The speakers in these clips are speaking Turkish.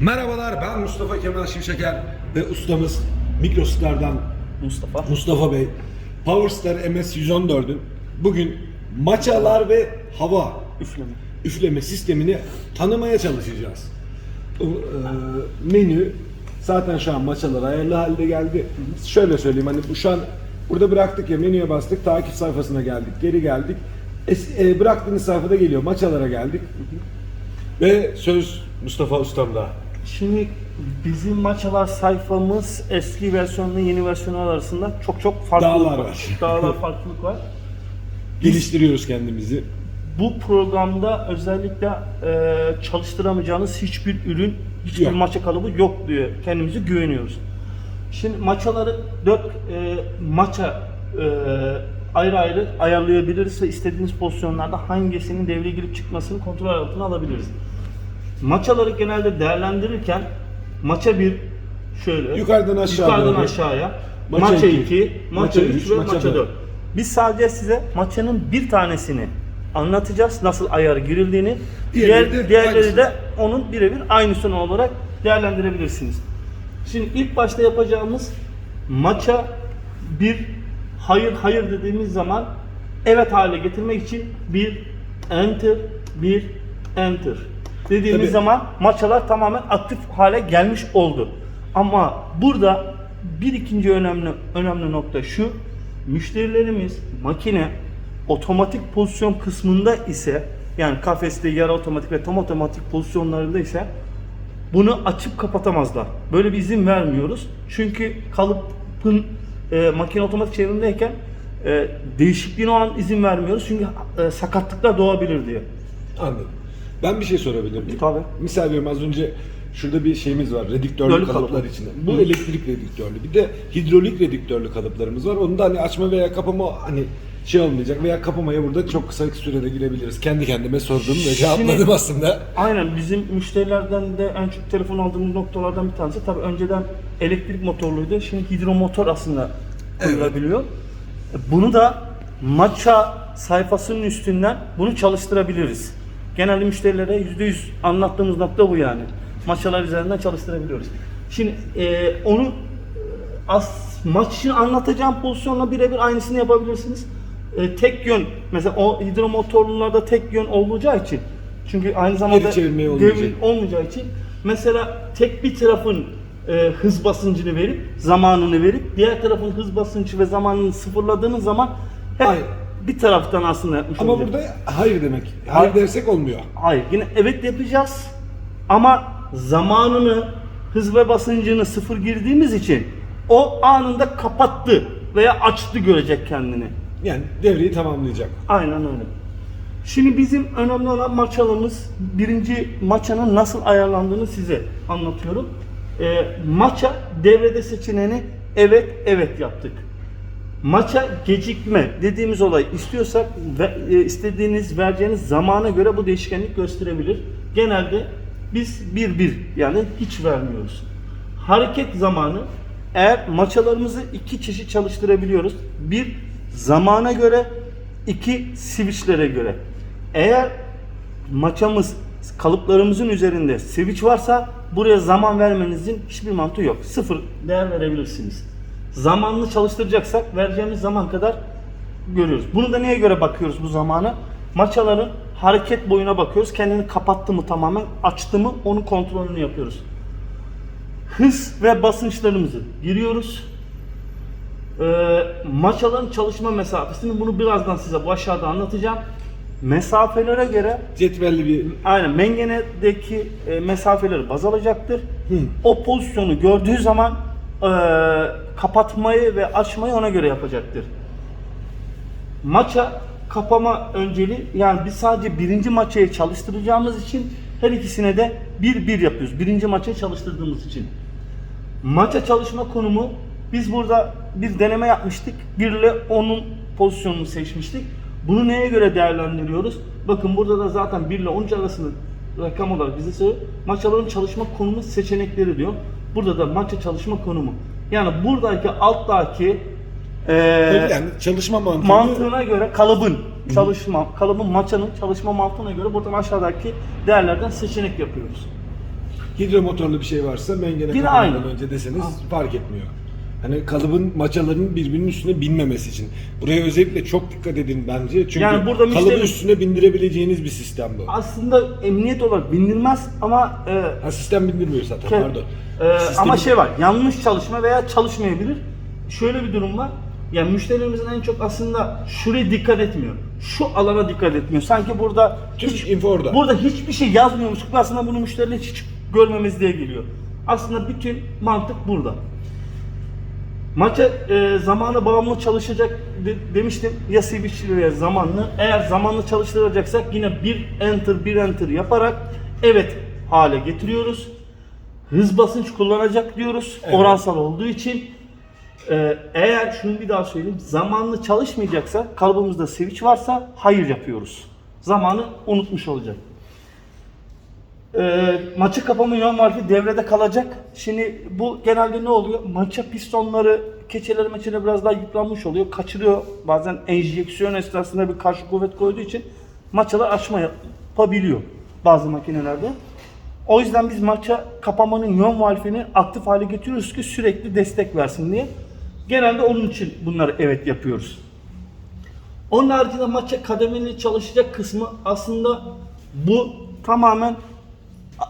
Merhabalar ben Mustafa Kemal Şimşeker ve ustamız Mikrostar'dan Mustafa. Mustafa Bey. Powerstar MS 114'ün bugün maçalar ve hava Üfleme. üfleme sistemini tanımaya çalışacağız. O, e, menü zaten şu an maçalar ayarlı halde geldi. Şöyle söyleyeyim hani bu şu an burada bıraktık ya menüye bastık takip sayfasına geldik geri geldik. Es, e, bıraktığınız sayfada geliyor maçalara geldik. Ve söz Mustafa Ustam'da. Şimdi bizim maçalar sayfamız eski versiyonla yeni versiyonlar arasında çok çok farklılık Dağlar var. var. Dağlar farklılık var. Geliştiriyoruz kendimizi. Bu programda özellikle e, çalıştıramayacağınız hiçbir ürün, hiçbir Yok. maça kalıbı yok diye kendimize güveniyoruz. Şimdi maçaları dört e, maça e, ayrı ayrı ayarlayabiliriz ve istediğiniz pozisyonlarda hangisinin devreye girip çıkmasını kontrol altına alabiliriz. Maçaları genelde değerlendirirken maça bir şöyle Yukarıdan aşağı yukarıdan doğru. aşağıya Maça maça iki, 2, maça maça üç, 3 ve maça maça dört. 4. Biz sadece size maçanın bir tanesini anlatacağız. Nasıl ayar girildiğini. Diğer, diğerleri aynısı. de onun birebir aynısını olarak değerlendirebilirsiniz. Şimdi ilk başta yapacağımız maça bir hayır hayır dediğimiz zaman evet hale getirmek için bir enter bir enter dediğimiz Tabii. zaman maçalar tamamen aktif hale gelmiş oldu. Ama burada bir ikinci önemli önemli nokta şu. Müşterilerimiz makine otomatik pozisyon kısmında ise yani kafeste yarı otomatik ve tam otomatik pozisyonlarında ise bunu açıp kapatamazlar. Böyle bir izin vermiyoruz. Çünkü kalıpın e, makine otomatik çevrimdeyken e, değişikliğine o an izin vermiyoruz. Çünkü e, sakatlıklar doğabilir diye. Anladım. Ben bir şey sorabilir miyim? Tabii. Misal veriyorum az önce şurada bir şeyimiz var. Redüktörlü Dörlü kalıplar kalıp. içinde. Bu elektrik redüktörlü. Bir de hidrolik redüktörlü kalıplarımız var. Onu da hani açma veya kapama hani şey olmayacak veya kapamaya burada çok kısa sürede girebiliriz. Kendi kendime sordum ve cevapladım aslında. Aynen bizim müşterilerden de en çok telefon aldığımız noktalardan bir tanesi. Tabii önceden elektrik motorluydu. Şimdi hidromotor aslında kullanılabiliyor. Bunu da maça sayfasının üstünden bunu çalıştırabiliriz. Genelde müşterilere %100 anlattığımız nokta bu yani. Maçalar üzerinden çalıştırabiliyoruz. Şimdi e, onu as, maç için anlatacağım pozisyonla birebir aynısını yapabilirsiniz. E, tek yön mesela o hidromotorlularda tek yön olacağı için çünkü aynı zamanda olmayacak. devir olmayacağı için mesela tek bir tarafın e, hız basıncını verip zamanını verip diğer tarafın hız basıncı ve zamanını sıfırladığınız zaman hep Hayır. Bir taraftan aslında yapmış Ama olacak. burada hayır demek. Hayır Hayır. dersek olmuyor. Hayır yine evet yapacağız ama zamanını hız ve basıncını sıfır girdiğimiz için o anında kapattı veya açtı görecek kendini. Yani devreyi tamamlayacak. Aynen öyle. Şimdi bizim önemli olan maçalımız birinci maçanın nasıl ayarlandığını size anlatıyorum. Ee, maça devrede seçeneğini evet evet yaptık. Maça gecikme dediğimiz olay istiyorsak ve e, istediğiniz vereceğiniz zamana göre bu değişkenlik gösterebilir. Genelde biz bir bir yani hiç vermiyoruz. Hareket zamanı eğer maçalarımızı iki çeşit çalıştırabiliyoruz. Bir zamana göre, iki switchlere göre. Eğer maçamız kalıplarımızın üzerinde switch varsa buraya zaman vermenizin hiçbir mantığı yok. Sıfır değer verebilirsiniz. Zamanlı çalıştıracaksak vereceğimiz zaman kadar görüyoruz. Bunu da neye göre bakıyoruz bu zamanı? Maçaların hareket boyuna bakıyoruz. Kendini kapattı mı tamamen, açtı mı onun kontrolünü yapıyoruz. Hız ve basınçlarımızı giriyoruz. Ee, maçaların çalışma mesafesini bunu birazdan size bu aşağıda anlatacağım. Mesafelere göre Cetvelli bir aynen mengenedeki e, mesafeleri baz alacaktır. Hı. O pozisyonu gördüğü zaman e, kapatmayı ve açmayı ona göre yapacaktır. Maça kapama önceli yani biz sadece birinci maçayı çalıştıracağımız için her ikisine de bir bir yapıyoruz. Birinci maçayı çalıştırdığımız için. Maça çalışma konumu biz burada bir deneme yapmıştık. 1 ile 10'un pozisyonunu seçmiştik. Bunu neye göre değerlendiriyoruz? Bakın burada da zaten 1 ile 13 arasında rakam olarak bize söylüyor. Maçaların çalışma konumu seçenekleri diyor. Burada da maça çalışma konumu. Yani buradaki alttaki eee yani çalışma mantığı. mantığına göre kalıbın çalışma, kalıbın maçanın çalışma mantığına göre buradan aşağıdaki değerlerden seçenek yapıyoruz. Hidromotorlu bir şey varsa mengene Yine aynı. önce deseniz fark etmiyor. Hani kalıbın maçaların birbirinin üstüne binmemesi için. Buraya özellikle çok dikkat edin bence. Çünkü Yani burada kalıbı müşteri- üstüne bindirebileceğiniz bir sistem bu. Aslında emniyet olarak bindirmez ama e, Ha sistem bindirmiyor zaten Ke- pardon. Ee, Sistemi- ama şey var, yanlış çalışma veya çalışmayabilir. Şöyle bir durum var. Yani müşterilerimizin en çok aslında şuraya dikkat etmiyor. Şu alana dikkat etmiyor. Sanki burada Tüm info orada. burada hiçbir şey yazmıyormuş gibi aslında bunu müşteriler hiç görmemiz diye geliyor. Aslında bütün mantık burada. Maça e, zamanı bağımlı çalışacak de- demiştim ya veya zamanlı. Eğer zamanlı çalıştıracaksak yine bir enter bir enter yaparak evet hale getiriyoruz. Hız basınç kullanacak diyoruz Evet. oransal olduğu için. E, eğer şunu bir daha söyleyeyim zamanlı çalışmayacaksa kalıbımızda switch varsa hayır yapıyoruz. Zamanı unutmuş olacak. E, maçı kapama yön varfi devrede kalacak. Şimdi bu genelde ne oluyor? Maça pistonları, keçeleri meçeleri biraz daha yıpranmış oluyor. Kaçırıyor. Bazen enjeksiyon esnasında bir karşı kuvvet koyduğu için maçalar açma yapabiliyor bazı makinelerde. O yüzden biz maça kapamanın yön valfini aktif hale getiriyoruz ki sürekli destek versin diye. Genelde onun için bunları evet yapıyoruz. Onun haricinde maça kademeli çalışacak kısmı aslında bu tamamen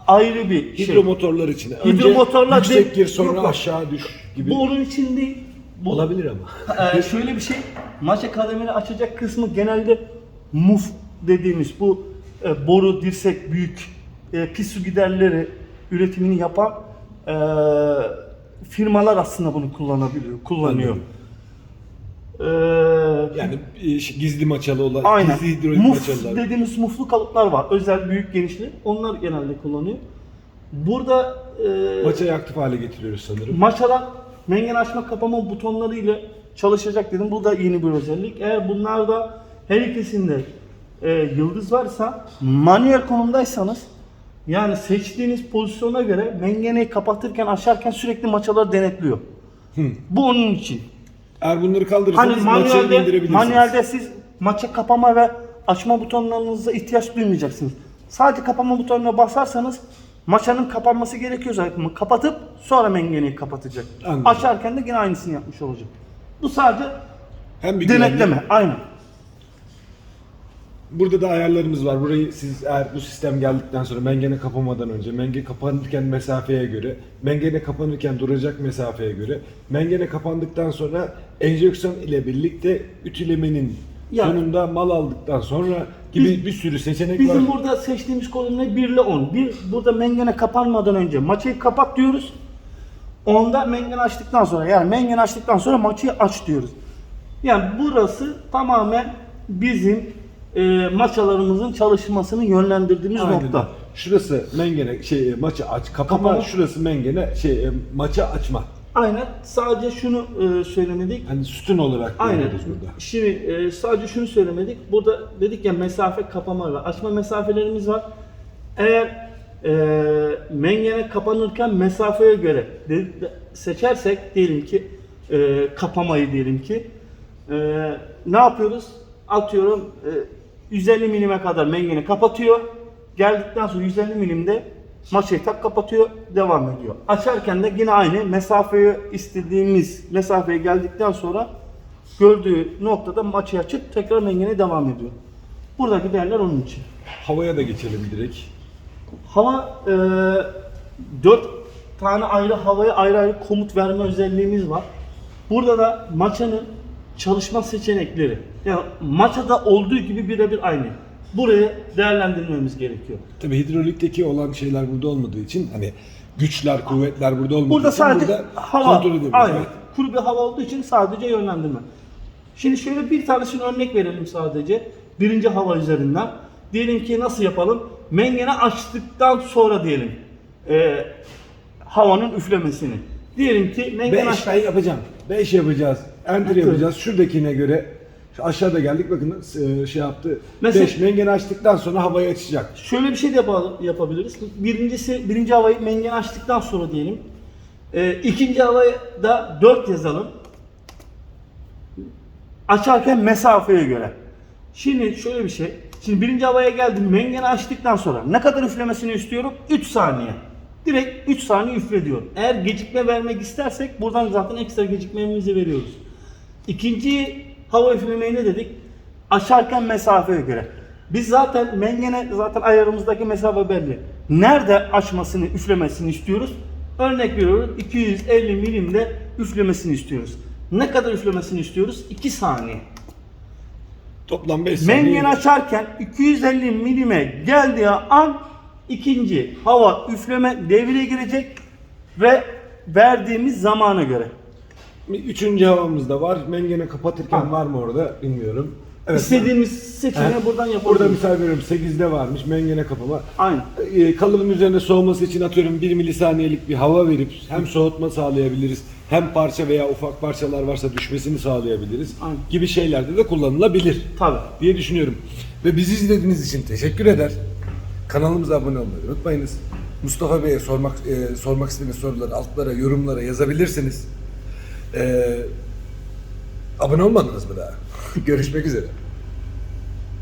ayrı bir şey. Hidromotorlar için. Önce Hidromotorlar yüksek gir sonra Yok, aşağı düş gibi. Bu onun için değil. Bu, olabilir ama. Ee, şöyle bir şey, maça kademeli açacak kısmı genelde muf dediğimiz bu e, boru, dirsek, büyük e, pis su giderleri üretimini yapan e, firmalar aslında bunu kullanabiliyor, kullanıyor. Anladım. Ee, Yani e, gizli maçalı olan, Aynen. gizli hidrolik Muf maçalılar. dediğimiz muflu kalıplar var. Özel büyük genişli. Onlar genelde kullanıyor. Burada e, Maçayı aktif hale getiriyoruz sanırım. Maçalar mengen açma kapama butonları ile çalışacak dedim. Bu da yeni bir özellik. Eğer bunlarda her ikisinde e, yıldız varsa manuel konumdaysanız yani seçtiğiniz pozisyona göre mengeneyi kapatırken açarken sürekli maçaları denetliyor. Bu onun için. Eğer bunları kaldırırsanız Hani maçayı manuelde, indirebilirsiniz. manuelde siz maça kapama ve açma butonlarınıza ihtiyaç duymayacaksınız. Sadece kapama butonuna basarsanız maçanın kapanması gerekiyorsa kapatıp sonra mengeneyi kapatacak. Anladım. Açarken de yine aynısını yapmış olacak. Bu sadece Hem bir denetleme. güvenlik- Aynen. Burada da ayarlarımız var. Burayı siz eğer bu sistem geldikten sonra mengene kapamadan önce, mengene kapanırken mesafeye göre, mengene kapanırken duracak mesafeye göre, mengene kapandıktan sonra enjeksiyon ile birlikte ütülemenin Ya- sonunda mal aldıktan sonra gibi Biz- bir sürü seçenek Bizim var. burada seçtiğimiz konum ne? 1 ile 10. Bir, burada mengene kapanmadan önce maçayı kapat diyoruz. Onda mengen açtıktan sonra yani mengen açtıktan sonra maçı aç diyoruz. Yani burası tamamen bizim e, maçalarımızın çalışmasını yönlendirdiğimiz Aynen. nokta. Şurası mengene şey maçı aç kapama, Kapama. şurası mengene şey e, maçı açma. Aynen. Sadece şunu e, söylemedik. Hani sütun olarak Aynen. görüyoruz burada. Şimdi e, sadece şunu söylemedik. Burada dedik ya mesafe kapama ve açma mesafelerimiz var. Eğer e, mengene kapanırken mesafeye göre de- de- seçersek diyelim ki e, kapamayı diyelim ki e, ne yapıyoruz? Atıyorum e, 150 milime kadar mengeni kapatıyor. Geldikten sonra 150 milimde maçayı tak kapatıyor, devam ediyor. Açarken de yine aynı mesafeyi istediğimiz mesafeye geldikten sonra gördüğü noktada maçı açıp tekrar mengene devam ediyor. Buradaki değerler onun için. Havaya da geçelim direkt. Hava e, 4 tane ayrı havaya ayrı ayrı komut verme özelliğimiz var. Burada da maçanın çalışma seçenekleri. Yani maçada olduğu gibi birebir aynı. Burayı değerlendirmemiz gerekiyor. Tabii hidrolikteki olan şeyler burada olmadığı için hani güçler, kuvvetler burada olmadığı Burada için sadece burada hava, kontrol edebiliriz. aynen. Evet. Kuru bir hava olduğu için sadece yönlendirme. Şimdi şöyle bir tanesini örnek verelim sadece. Birinci hava üzerinden. Diyelim ki nasıl yapalım? Mengene açtıktan sonra diyelim. e, havanın üflemesini. Diyelim ki mengen Beş aç... ben yapacağım. 5 yapacağız. Enter yapacağız. Şuradakine göre şu aşağıda geldik bakın e, şey yaptı. Mesela- 5 mengen açtıktan sonra havayı açacak. Şöyle bir şey de yapabiliriz. Birincisi, birinci havayı mengen açtıktan sonra diyelim. E, ikinci havayı da 4 yazalım. Açarken mesafeye göre. Şimdi şöyle bir şey. Şimdi birinci havaya geldim. Mengeni açtıktan sonra ne kadar üflemesini istiyorum? 3 saniye. Direkt 3 saniye üfle diyor. Eğer gecikme vermek istersek buradan zaten ekstra gecikmemizi veriyoruz. İkinci hava üflemeyi ne dedik? Aşarken mesafeye göre. Biz zaten mengene zaten ayarımızdaki mesafe belli. Nerede açmasını, üflemesini istiyoruz? Örnek veriyoruz 250 milimde üflemesini istiyoruz. Ne kadar üflemesini istiyoruz? 2 saniye. Toplam 5 saniye. Mengen açarken 250 milime geldiği an ikinci hava üfleme devreye girecek ve verdiğimiz zamana göre. Üçüncü havamız da var. Mengene kapatırken Ha. var mı orada bilmiyorum. Evet. İstediğimiz seçeneği Ha. buradan Burada yapabiliriz. misal veriyorum 8'de varmış mengene kapama. Aynen. E, kalıbın üzerine soğuması için atıyorum 1 milisaniyelik bir hava verip hem soğutma sağlayabiliriz hem parça veya ufak parçalar varsa düşmesini sağlayabiliriz Aynen. gibi şeylerde de kullanılabilir Tabii. diye düşünüyorum. Ve bizi izlediğiniz için teşekkür eder. Kanalımıza abone olmayı unutmayınız. Mustafa Bey'e sormak e, sormak istediğiniz soruları altlara, yorumlara yazabilirsiniz. E, abone olmadınız mı daha? Görüşmek üzere.